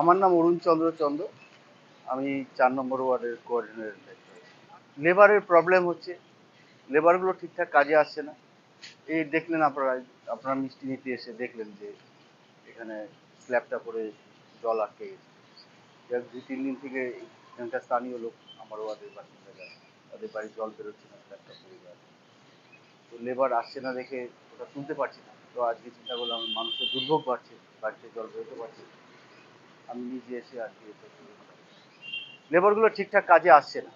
আমার নাম অরুণ চন্দ্র চন্দ্র আমি চার নম্বর ওয়ার্ডের কোঅর্ডিনেটর লেবারের প্রবলেম হচ্ছে। লেবারগুলো ঠিকঠাক কাজে আসছে না। এই দেখলেন আপনারা আপনারা মিষ্টি নিতে এসে দেখলেন যে এখানে স্ল্যাবটা পরে জল আটকে গেছে। যাক দু তিন দিন থেকে এখানকার স্থানীয় লোক আমার ওয়ার্ডের বাসিন্দারা তাদের বাড়ি জল বেরোচ্ছে না স্ল্যাবটা পড়ে যাওয়ার তো লেবার আসছে না দেখে ওটা তুলতে পারছি না। তো আজকে চিন্তা করলাম মানুষের দুর্ভোগ বাড়ছে, বাড়িতে জল বেরোতে পারছে না। আমি নিজে এসে তুলে দিলাম। লেবারগুলো ঠিকঠাক কাজে আসছে না।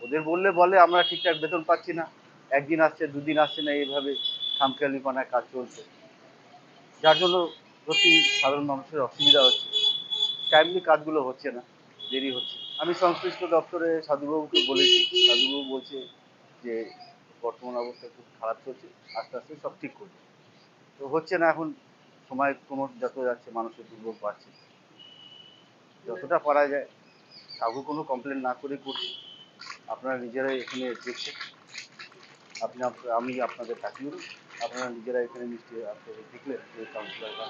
ওদের বললে বলে, আমরা ঠিকঠাক বেতন পাচ্ছি না। একদিন আসছে, দুদিন আসছে না, এইভাবে খামখেয়ালিপানায় কাজ চলছে। যার জন্য সত্যি সাধারণ মানুষের অসুবিধা হচ্ছে। টাইমলি কাজগুলো হচ্ছে না, দেরি হচ্ছে। আমি সংশ্লিষ্ট দপ্তরে সাধুবাবুকে বলেছি। সাধুবাবু বলছে যে, বর্তমান অবস্থা খুব খারাপ চলছে, আস্তে আস্তে সব ঠিক করবে। তো হচ্ছে না এখন, সময় ক্রমশ যত যাচ্ছে, মানুষের দুর্ভোগ বাড়ছে। যতটা পারা যায়, কাউকে কোনো কমপ্লেন না করে করছি। আপনারা নিজেরাই এখানে দেখছেন আপনি আপ- আমি আপনাদের ডাকিও আপনারা নিজেরা এখানে নিশ্চয়ই আপনাদের দেখলেন যে কাউন্সিলররা